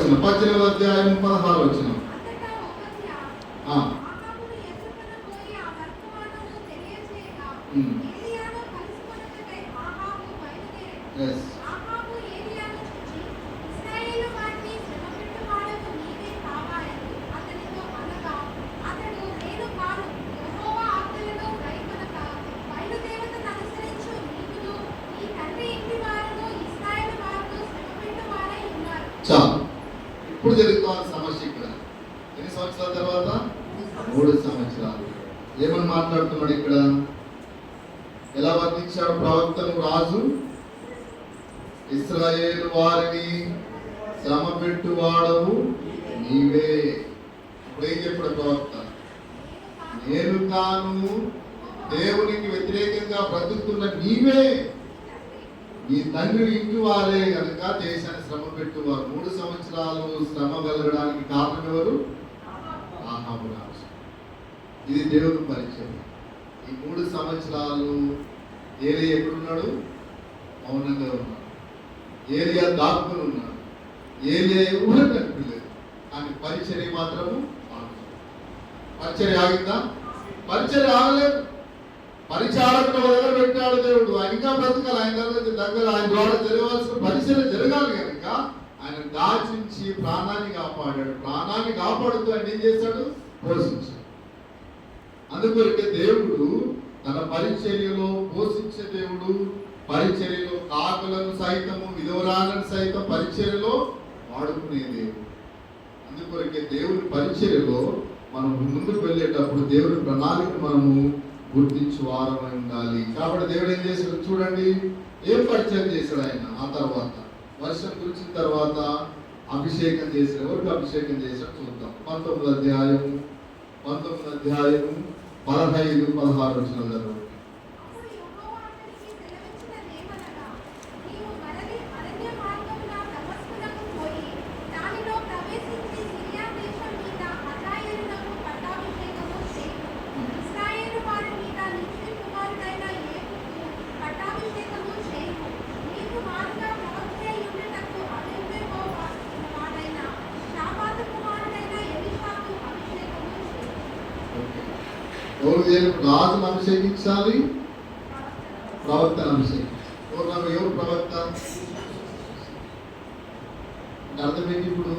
వచ్చిన పద్దెనిమిది అధ్యాయం పదహారు వచ్చిన. చాలు ఇప్పుడు జరుగుతున్న సమస్య ఇక్కడ. ఎన్ని సంవత్సరాల తర్వాత? మూడు సంవత్సరాలు. ఏమని మాట్లాడుతున్నాడు ఇక్కడ? ఎలా వర్ణించాడు ప్రవక్తను రాజు? ఇస్రాయేల్ వారిని శ్రమ పెట్టువాడవు నీవే. ఇప్పుడు ఏం చెప్పాడు ప్రవక్త? నేను తాను దేవునికి వ్యతిరేకంగా బ్రతుకుతున్న నీవే. నీ తండ్రి ఇంటి వారే కనుక దేశాన్ని శ్రమ పెట్టువారు. మూడు సంవత్సరాలు శ్రమ కలగడానికి కారణం ఎవరు? ఆహాబు రాజు. ఇది దేవుని పరిచయం. ఈ మూడు సంవత్సరాలు ఏలి ఎక్కడున్నాడు? మౌనంగా ఉన్నాడు. ఏలియా దాక్కుని ఉన్నాడు. ఏలియా ఎవరు కనిపించలేదు. కానీ పరిచర్య మాత్రము ఆగింది. పరిచర్య ఆగిందా? పరిచర్య ఆగలేదు. పరిచారకుడు వదిలిపెట్టాడు పెట్టాడు బ్రతకాలి? ఆయన దగ్గర దగ్గర ఆయన ద్వారా జరగాల్సిన పరిశీలన జరగాలి కనుక ఆయన దాచించి ప్రాణాన్ని కాపాడాడు. ప్రాణాన్ని కాపాడుతూ ఆయన ఏం చేశాడు? పోషించాడు. అందుకొరకే దేవుడు తన పరిచర్యలో పోషించే దేవుడు పరిచర్యలో కాకులను సైతము విధవరాలను సైతం పరిచర్యలో వాడుకునే దేవుడు. అందుకొరకే దేవుని పరిచర్యలో మనం ముందుకు వెళ్ళేటప్పుడు దేవుని ప్రణాళిక మనము గుర్తించి వారమై ఉండాలి కాబట్టి దేవుడు ఏం చేశాడు? చూడండి ఏం పరిచయం చేశాడు ఆయన ఆ తర్వాత? వర్షం కురిచిన తర్వాత అభిషేకం చేసిన ఎవరికి అభిషేకం చేశాడు? చూద్దాం. పంతొమ్మిది అధ్యాయం పంతొమ్మిది అధ్యాయం పదహైదు పదహారు వచ్చిన దేవుడు రాజును అభిషేకించాలి? ప్రవక్తను అభిషేకించాలి. ఎవరు ఎవరు ప్రవక్త అర్థం ఇప్పుడు?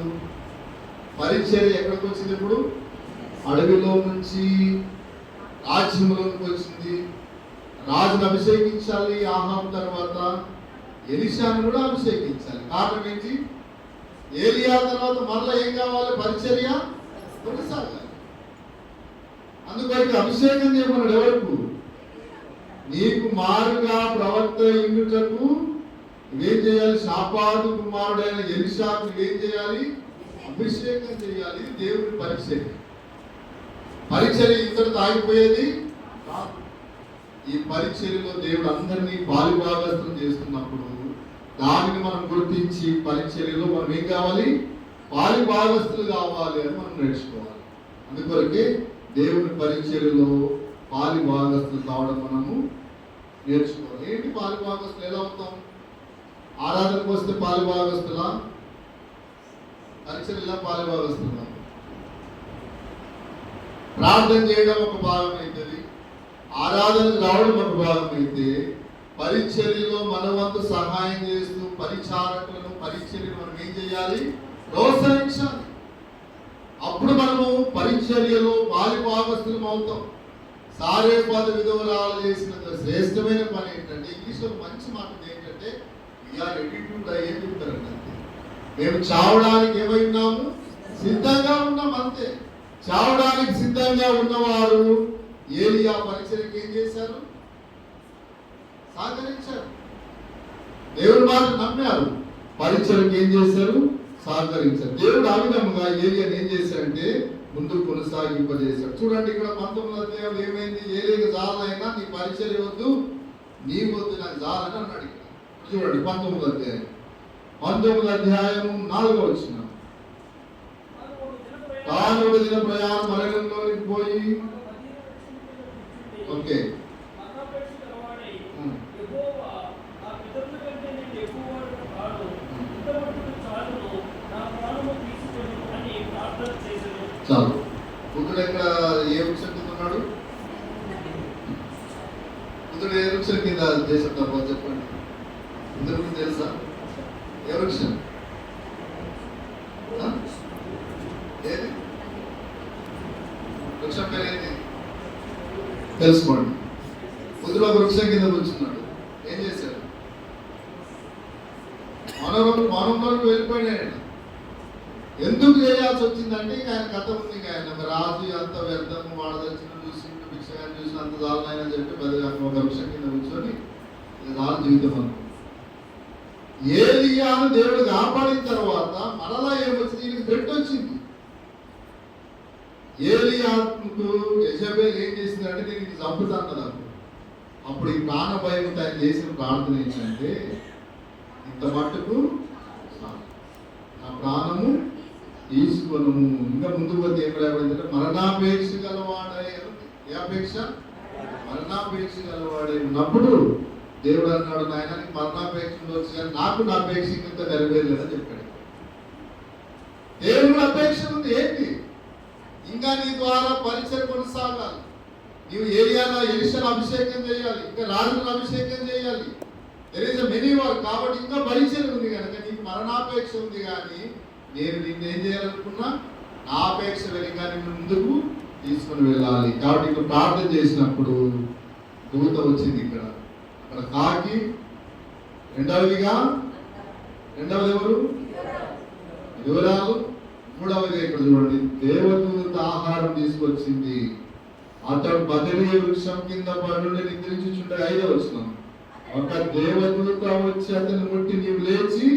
పరిచయం ఎక్కడికి వచ్చింది ఇప్పుడు? అడవిలో నుంచి రాజ్యంలోకి వచ్చింది. రాజును అభిషేకించాలి ఆహాం తర్వాత ఎలిషాను కూడా అభిషేకించాలి. కారణం ఏంటి? ఏలియా తర్వాత మరలా ఏం కావాలి? పరిచర్య? కొనసాగాలి. అందుకొరకు అభిషేకం చేయమన్నాడు ఎవరికి? నీకు మారుగా ప్రవక్త ఇండుటకు ఇవేం చేయాలి? శాపాదు కుమారుడైన ఎలిషాకు ఏం చేయాలి? అభిషేకం చేయాలి. దేవుని పరీక్ష. పరీక్షలు ఇంతటితో ఆగిపోయేది కాదు. ఈ పరిచర్యలో దేవుడు అందరినీ పాలిభాగస్థం చేస్తున్నప్పుడు దానిని మనం గుర్తించి పరిచర్యలో మనం ఏం కావాలి? పాలిభాగస్తులు కావాలి అని మనం నేర్చుకోవాలి. అందుకొరకే దేవుని పరిచర్యలో పాలిభాగస్తులు కావడం మనము నేర్చుకోవాలి. ఏంటి పాలిభాగస్తులు ఎలా అవుతాం ఆరాధనకు వస్తే పాలిభాగస్తులా పరిచర్యలా పాలిభాగస్తులా ప్రార్థన చేయడం ఒక భాగం అవుతుంది ఆరాధనకు రావడం ఒక భాగం అయితే పరిచర్యలో మన వంతు సహాయం చేస్తూ పరిచారకులను పరిచర్యను మనం ఏం చేయాలి? ప్రోత్సహించాలి. అప్పుడు మనము పరిచర్యలో పాలిభాగస్తులం అవుతాం సారే పద విధవరాలు చేసిన శ్రేష్టమైన పని ఏంటంటే ఇంగ్లీష్లో మంచి మాట ఏంటంటే వీఆర్ ఎడిట్యూడ్ అయ్యే చెప్తారండి అంతే. మేము చావడానికి ఏమై ఉన్నాము సిద్ధంగా ఉన్నాం అంతే. చావడానికి సిద్ధంగా ఉన్నవారు ఏలియా పరిచయకి ఏం చేశారు? సహకరించారు. దేవుని మాట నమ్మారు. పరిచయకి ఏం చేశారు? సహకరించారు. దేవుడు ఆ విధముగా ఏలియాని ఏం చేశారంటే ముందు కొనసాగింపజేశాడు. చూడండి ఇక్కడ పంతొమ్మిది అధ్యాయం ఏమైంది? ఏలియకి జాలైనా నీ పరిచయం వద్దు నీ వద్దు నాకు జాలని అన్నాడు చూడండి పంతొమ్మిది అధ్యాయం పంతొమ్మిది అధ్యాయం నాలుగో వచ్చిన. తాను దిన ప్రయాణం మరణంలోకి పోయి. Okay um. నా ప్రాణము చాలు బుద్ధుడు ఎక్కడ ఏ వృక్షం కింద ఉన్నాడు? బుద్ధుడు ఏ వృక్షం కింద దేశం తప్ప చెప్పండి. బుద్ధుడికి తెలుసా? ఏ వృక్షం? ఏది? వృక్షం పేరు తెలుసుకోండి. బుద్ధుడు ఒక వృక్షం కింద కూర్చున్నాడు. ఏం చేశాడు? మనవరం మనవరం వెళ్ళిపోయాడు ఎందుకు చేయాల్సి వచ్చిందంటే ఆయన కథ ఉంది ఆయన ఒక రాజు అంత వ్యర్థం వాడదలిచిన చూసి భిక్షగాన్ని చూసి అంత దారుణమైన చెప్పి పది ఒక వృక్షం కింద కూర్చొని ఇది జీవితం జీవితం ఏది అని దేవుడు కాపాడిన తర్వాత మరలా ఏమొచ్చింది? ఈయనకి పెట్టి వచ్చింది. ఏలియాకు యజబేల్ ఏం చేసిందంటే నేను ఇది చంపుతాను కదా అప్పుడు ఈ ప్రాణ భయం ఆయన చేసిన ప్రార్థన ఏంటంటే ఇంత మట్టుకు నా ప్రాణము తీసుకొను ఇంకా ముందుకు పోతే ఏం లేకపోతే మరణాపేక్ష గలవాడే ఏ అపేక్ష? మరణాపేక్ష గలవాడే ఉన్నప్పుడు దేవుడు అన్నాడు నాయన మరణాపేక్ష ఉండొచ్చు కానీ నాకు నా అపేక్ష ఇంత నెరవేరలేదని చెప్పాడు. దేవుడు అపేక్ష ఉంది. ఏంటి? ఇంకా నీ ద్వారా పరిచయం కొనసాగాలి. నీవు ఏరియాలో ఎలిషన్ అభిషేకం చేయాలి. ఇంకా రాజులను అభిషేకం చేయాలి. దెర్ ఇస్ మెనీ వర్క్ కాబట్టి ఇంకా పరిచయం ఉంది కనుక నీకు మరణాపేక్ష ఉంది కానీ నేను నిన్ను ఏం చేయాలనుకున్నా నా అపేక్ష వెనుక నిన్ను ముందుకు తీసుకుని వెళ్ళాలి. కాబట్టి ఇక్కడ ప్రార్థన చేసినప్పుడు దూత వచ్చింది ఇక్కడ. అక్కడ కాకి రెండవదిగా? రెండవది ఎవరు? వివరాలు మూడవది ఇక్కడ చూడండి. దేవదూత ఆహారం తీసుకొచ్చింది. అతడు బదిలీ వృక్షం కింద పడు నిద్రించుచుంటే ఐదో వచ్చినాం ఒక దేవదూత వచ్చి అతని ముట్టి నీవు లేచి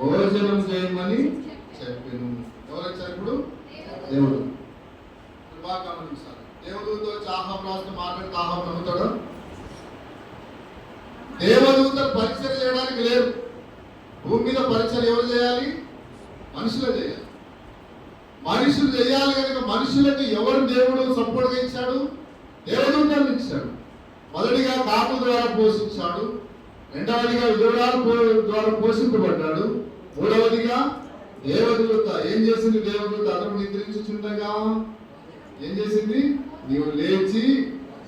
భోజనం చేయమని చెప్పాను. ఎవరు వచ్చారు ఇప్పుడు? దేవుడు ఇప్పుడు బాగా గమనించాలి దేవదూత వచ్చి ఆహారం రాసిన మాట్లాడితే ఆహారం నమ్ముతాడా దేవదూతలు పరిచయం చేయడానికి లేరు భూమి మీద పరిచయం ఎవరు చేయాలి మనుషులే చేయాలి మనుషులు చేయాలి కనుక మనుషులకు ఎవరు దేవుడు సపోర్ట్గా ఇచ్చాడు దేవదూతలను ఇచ్చాడు మొదటిగా కాపు ద్వారా పోషించాడు రెండవదిగా విధురాల ద్వారా పోషింపబడ్డాడు మూడవదిగా దేవదూత ఏం చేసింది దేవదూత అతను నిద్రించుచుండగా. ఏం చేసింది? నీవు లేచి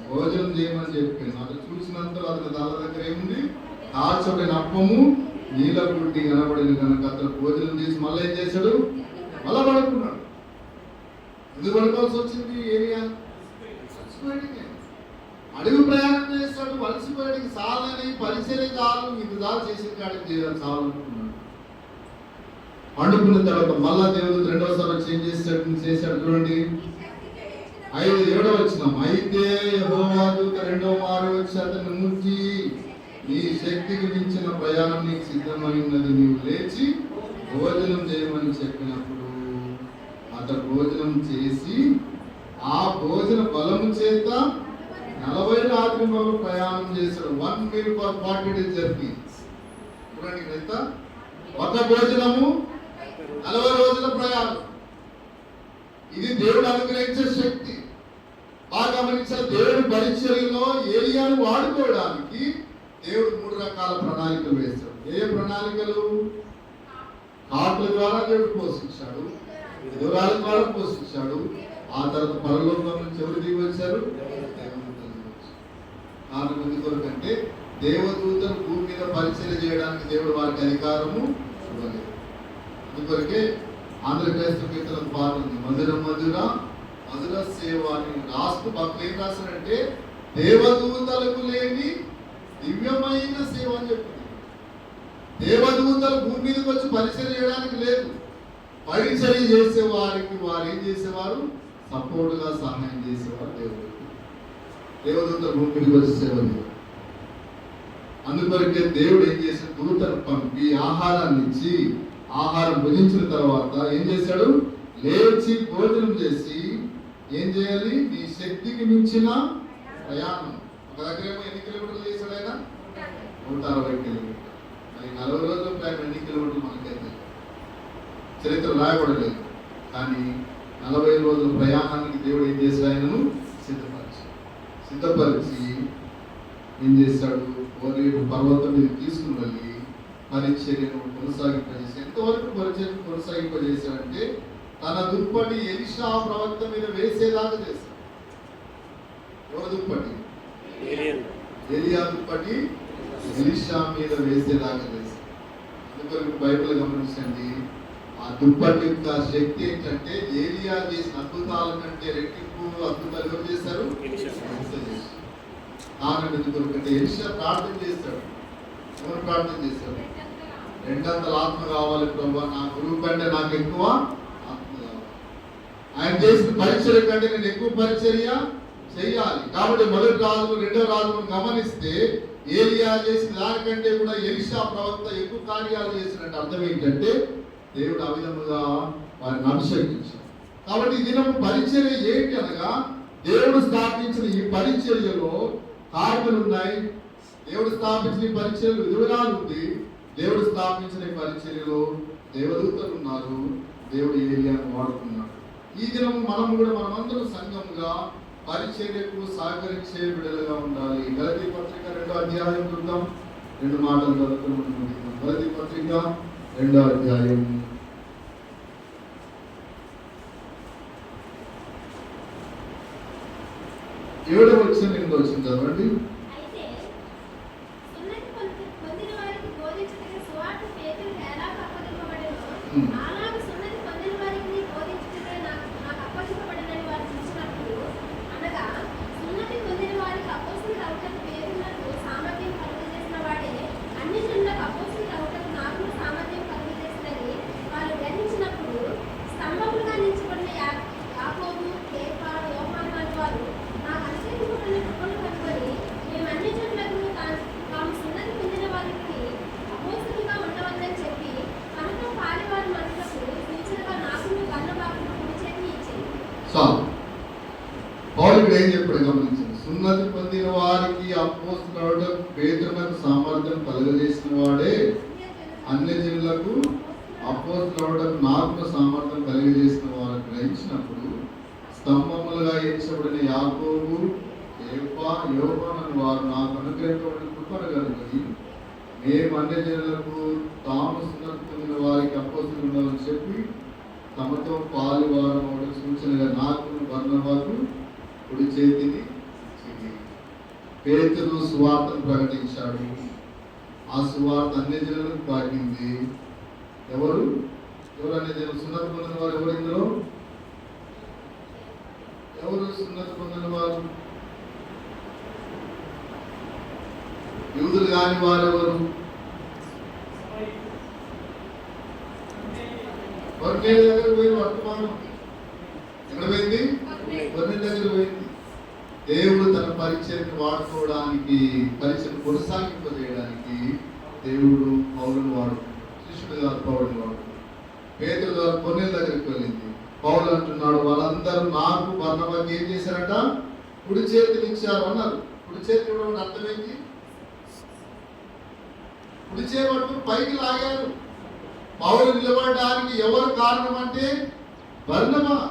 భోజనం చేయమని చెప్పింది అతను చూసినంత అతని తల దగ్గర ఏముంది కాచబడిన అప్పము నీళ్ళ గుడ్డి కనబడింది కనుక అతను భోజనం చేసి మళ్ళీ ఏం చేశాడు? మళ్ళా పడుకున్నాడు. ఎందుకు పడుకోవాల్సి వచ్చింది? ఏరియా అడుగు ప్రయాణం చేస్తాడు. వలసిపోయాడికి సాలని పరిచయం చాలు. ఇది దాని చేసిన కాడికి చేయాలి చాలు అనుకున్నాడు. పండుకున్న తర్వాత మళ్ళా దేవుడు రెండవసారి వచ్చి ఏం చేశాడు? చేశాడు చూడండి. ఐదు ఏడో వచ్చినాం అయితే యెహోవా రెండో మారు వచ్చి అతను నుంచి నీ శక్తికి మించిన ప్రయాణం నీకు సిద్ధమైనది నీవు లేచి భోజనం చేయమని చెప్పినప్పుడు అతడు భోజనం చేసి ఆ భోజన బలము చేత నలభై రాత్రి వరకు ప్రయాణం చేశాడు. One meal for forty days journey చూడండి ఎంత? ఒక భోజనము నలభై రోజుల ప్రయాణం. ఇది దేవుడు అనుగ్రహించే శక్తి. బాగా గమనించాలి దేవుడి పరిచర్యలో ఏరియాను వాడుకోవడానికి దేవుడు మూడు రకాల ప్రణాళికలు వేశాడు. ఏ ప్రణాళికలు? కాట్ల ద్వారా దేవుడు పోషించాడు దూరాల ద్వారా పోషించాడు ఆ తర్వాత పరలోకం నుంచి ఎవరు దిగి వచ్చారు? కారణం ఎందుకొరకు అంటే భూమి మీద పరిచయం చేయడానికి దేవుడు వారికి అధికారము ఇవ్వలేదు. అందుకొరకే ఆంధ్రప్రదేశ్ కీర్తన పాట మధుర మధుర మధుర సేవ అని రాస్తూ భక్తులు ఏం రాశారంటే దేవదూతలకు లేని దివ్యమైన సేవ అని చెప్తుంది దేవదూతలు భూమి మీదకి వచ్చి పరిచయం చేయడానికి లేదు. పరిచయం చేసే వారికి వారు ఏం చేసేవారు? సపోర్టుగా సహాయం చేసేవారు దేవుడు. దేవదూతలు భూమి మీదకి వచ్చి సేవ అందుకొరకే దేవుడు ఏం చేశాడు? దూతను పంపి ఆహారాన్ని ఇచ్చి ఆహారం భుజించిన తర్వాత ఏం చేశాడు? లేచి భోజనం చేసి ఏం చేయాలి? నీ శక్తికి మించిన ప్రయాణం. ఒక దగ్గర ఏమో ఎన్ని కిలోమీటర్లు చేశాడు ఆయన? నూట అరవై కిలోమీటర్లు. మరి నలభై రోజుల ప్రయాణం ఎన్ని కిలోమీటర్లు మనకైతే? చరిత్ర రాయబడలేదు. కానీ నలభై రోజుల ప్రయాణానికి దేవుడు ఏం చేశాడు? ఆయనను సిద్ధపరిచి సిద్ధపరిచి ఏం చేశాడు? ఓరేపు పర్వతం మీద తీసుకుని వెళ్ళి పరిచర్యను కొనసాగింపజేసి ఎంతవరకు పరిచర్య కొనసాగింపజేశాడంటే తన దుప్పటి ఎలిషా ప్రవక్త మీద వేసేదాకా చేశాడు. ఎవరు దుప్పటి? ఏలియా దుప్పటి ఎలిషా మీద వేసేదాకా చేశాడు. అందుకొరకు బైబిల్ గమనించండి ఆ దుప్పటి యొక్క శక్తి ఏంటంటే ఏలియా చేసిన అద్భుతాల కంటే రెట్టింపు అద్భుతాలు ఎవరు చేశారు. కారణం ఎందుకంటే ఎలిషా ప్రార్థన చేస్తాడు ఎవరు ప్రార్థన రెండంతగా రెండంతల ఆత్మ కావాలి ప్రభు నా గురువు కంటే నాకు ఎక్కువ ఆత్మ కావాలి. ఆయన చేసిన పరిచర్య కంటే నేను ఎక్కువ పరిచర్య చెయ్యాలి. కాబట్టి మొదటి రాజు రెండో రాజును గమనిస్తే ఏలియా చేసిన దానికంటే కూడా ఎలిషా ప్రవక్త ఎక్కువ కార్యాలు చేసినట్టు అర్థం ఏంటంటే దేవుడు ఆ విధముగా వారిని అభిషేకించాడు. కాబట్టి ఈ దినం పరిచర్య ఏంటి అనగా దేవుడు స్థాపించిన ఈ పరిచర్యలో కార్యములు ఉన్నాయి. దేవుడు స్థాపించిన ఈ పరిచర్యలు విధురాలు ఉంది దేవుడు స్థాపించిన పరిచర్యలో దేవదూతలు ఉన్నారు దేవుడు ఏరియాను వాడుకున్నాడు. ఈ దినం మనం కూడా మనమందరం సంఘంగా పరిచర్యకు సహకరించే విడుదలగా ఉండాలి. గలతీ పత్రిక రెండో అధ్యాయం చూద్దాం. రెండు మాటలు చదువుకుని మనం గలతీ పత్రిక రెండో అధ్యాయం. ఏడవ వచ్చిన ఎనిమిది వచ్చింది చదవండి అయితే సున్నతి పొంది- పొందిన వారికి బోధించుటకు సువార్త పేతురుకు ఎలా అప్పగింపబడెనో, Hmm. అలాగే సున్నతి పొందిన వారికి బోధించుటకే నాకు నాకు అప్పగింపబడినని వారు చూసినప్పుడు, అనగా సున్నతి పొందిన వారికి అపోస్తలుడు అవుటకు పేతురునకు సామర్థ్యం కలుగజేసిన వాడే, అన్ని జనులకు అపోస్తలుడు అవుటకు నాకు సామర్థ్యం కలుగజేసినని వారు గ్రహించినప్పుడు, స్తంభములుగా నిలిచిబడిన యా- యాకోబు, కేఫా, యోహాను అను వారు నాకు అనుగ్రహింపబడిన కృపను కనుగొని, మేము అన్ని జనులకు తా- తాము సున్నతి పొందిన వారికి అపోస్తలుగా ఉండవద్దని చెప్పి, తమతో పాలివారి మనుషులకు సూచనగా నాకును బర్నబాకును కుడి చేతిని ఇచ్చింది. చాలు పౌలు ఇక్కడ ఏం చెప్పాడు గమనించండి సున్నతి పొందిన వారికి అపోస్తుడు పేదలకు చేసిన వాడే అన్ని జిల్లకు కావడం నాకు సామర్థ్యం కలిగజేసిన వారు గ్రహించినప్పుడు స్తంభములుగా ఎంచబడిన యాకోబు ఏపా యోహాను వారు నాకు అనుగ్రహించబడిన కృపను కలిగి మేము అన్ని జనులకు తాము సున్నతున్న వారికి అపోజులు ఉండాలని చెప్పి తమతో పాలు వారం సూచనగా నాకు వర్ణవాకు కుడి చేతిని ఇచ్చింది. స్వార్థను ప్రకటించాడు ఆ సువార్త అన్ని జనులకు పాకింది ఎవరు? ఎవరు అన్ని జనులు సున్నతి పొందిన వారు ఎవరు ఇందులో? ఎవరు సున్నత పొందిన వారు? యూదులు కాని వారు ఎవరు? వర్ణేల దగ్గర పోయి వర్తమానం ఎక్కడ పోయింది? వర్ణేల దగ్గర పోయింది. దేవుడు తన పరిచయను వాడుకోవడానికి పరిచయం కొనసాగింపజేయడానికి దేవుడు పౌరుని వాడు శిష్యుడు గారు పౌరుని వాడు. పేదల ద్వారా కొన్నేల దగ్గరికి వెళ్ళింది. పౌరులు అంటున్నాడు వాళ్ళందరూ నాకు బర్ణబాకి ఏం చేశారట? కుడి చేతిని ఇచ్చారు అన్నారు. కుడి చేతి ఇవ్వడం అర్థం ఏంటి? కుడి చేపట్టు పైకి లాగారు. పౌరులు నిలబడడానికి ఎవరు కారణం అంటే వర్ణమా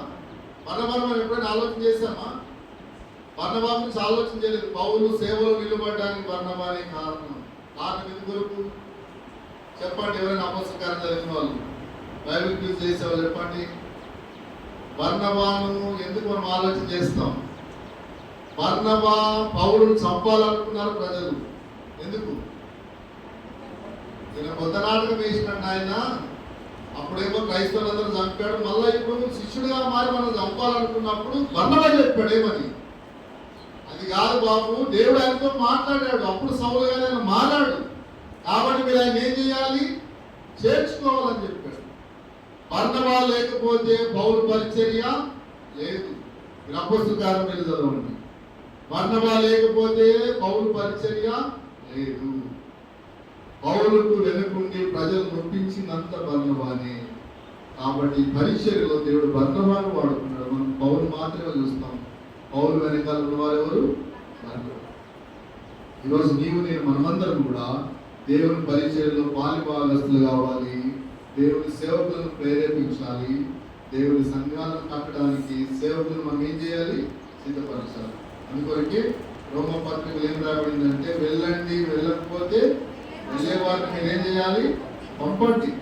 వర్ణమా మనం ఎప్పుడైనా ఆలోచన చేశామా? వర్ణమా గురించి ఆలోచన చేయలేదు. పౌలు సేవలో నిలబడడానికి వర్ణమానే కారణం. కారణం ఎందుకు చెప్పండి ఎవరైనా అపస్కారం చదివిన వాళ్ళు. బైబిల్ క్యూజ్ చేసేవాళ్ళు చెప్పండి. బర్ణబాను ఎందుకు మనం ఆలోచన చేస్తాం? బర్ణబా పౌరుని చంపాలనుకున్నారు ప్రజలు. ఎందుకు? ఈయన కొత్త నాటకం వేసినట్టు ఆయన. అప్పుడేమో క్రైస్తవులందరూ చంపాడు. మళ్ళీ ఇప్పుడు శిష్యుడిగా మారి మనం చంపాలనుకున్నప్పుడు బర్ణబా చెప్పాడు ఏమని అది కాదు బాబు. దేవుడు ఆయనతో మాట్లాడాడు. అప్పుడు సౌలుగా ఆయన మారాడు. కాబట్టి మీరు ఆయన ఏం చేయాలి? చేర్చుకోవాలని చెప్పాడు. వర్ణవా లేకపోతే పౌరు పరిచర్య లేదు. మీరు అపస్తుకారం వెళ్ళి చదవండి. వర్ణవా లేకపోతే పౌరు పరిచర్య లేదు. పౌరులకు వెనుకుండి ప్రజలు నొప్పించినంత బర్ణవానే కాబట్టి పరిచర్యలో దేవుడు బర్ణవాను వాడుకున్నాడు మనం పౌరు మాత్రమే చూస్తాం. పౌరు వెనకాల ఉన్నవారు ఎవరు వర్ణవ. ఈరోజు నీవు నేను మనమందరం కూడా దేవుని పరిచయంలో పాలిపాలస్తులు కావాలి. దేవుని సేవకులను ప్రేరేపించాలి. దేవుని సంఘాలను కట్టడానికి సేవకులను మనం ఏం చేయాలి? సిద్ధపరచాలి. అందుకొరకే రోమ పత్రికలు ఏం రాబడిందంటే వెళ్ళండి వెళ్ళకపోతే వెళ్ళే వారిని ఏం చేయాలి? పంపండి.